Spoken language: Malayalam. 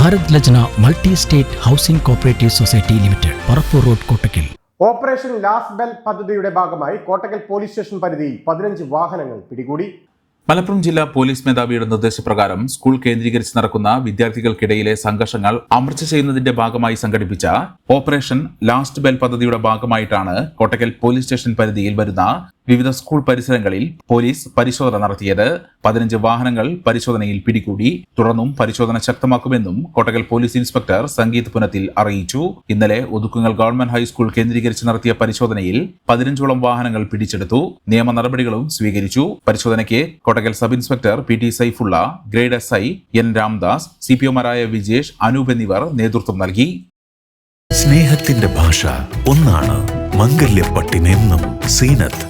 Bharat Lajna multi state housing cooperative society limited Parappur road Kottakkal. Operation last bell പദ്ധതിയുടെ ഭാഗമായി കോട്ടക്കൽ പോലീസ് സ്റ്റേഷൻ പരിധിയിൽ പതിനഞ്ച് വാഹനങ്ങൾ പിടികൂടി. മലപ്പുറം ജില്ലാ പോലീസ് മേധാവിയുടെ നിർദ്ദേശപ്രകാരം സ്കൂൾ കേന്ദ്രീകരിച്ച് നടക്കുന്ന വിദ്യാർത്ഥികൾക്കിടയിലെ സംഘർഷങ്ങൾ അമർച്ച ചെയ്യുന്നതിന്റെ ഭാഗമായി സംഘടിപ്പിച്ച ഓപ്പറേഷൻ ലാസ്റ്റ് ബെൽ പദ്ധതിയുടെ ഭാഗമായിട്ടാണ് കോട്ടക്കൽ പോലീസ് സ്റ്റേഷൻ പരിധിയിൽ വരുന്ന വിവിധ സ്കൂൾ പരിസരങ്ങളിൽ പോലീസ് പരിശോധന നടത്തിയത്. പതിനഞ്ച് വാഹനങ്ങൾ പരിശോധനയിൽ പിടികൂടി. തുടർന്നും പരിശോധന ശക്തമാക്കുമെന്നും കോട്ടകൽ പോലീസ് ഇൻസ്പെക്ടർ സംഗീത് പുനത്തിൽ അറിയിച്ചു. ഇന്നലെ ഒതുക്കുങ്ങൽ ഗവൺമെന്റ് ഹൈസ്കൂൾ കേന്ദ്രീകരിച്ച് നടത്തിയ പരിശോധനയിൽ പതിനഞ്ചോളം വാഹനങ്ങൾ പിടിച്ചെടുത്തു. നിയമ നടപടികളും സ്വീകരിച്ചു. പരിശോധനയ്ക്ക് Kottakkal sub inspector P T Saifulla grade S I N Ramdas C P ഒമാരായ Vijesh Anoop എന്നിവർ നേതൃത്വം നൽകി. സ്നേഹത്തിന്റെ ഭാഷ ഒന്നാണ് മംഗല്യപ്പട്ടിനെന്നും Seenath.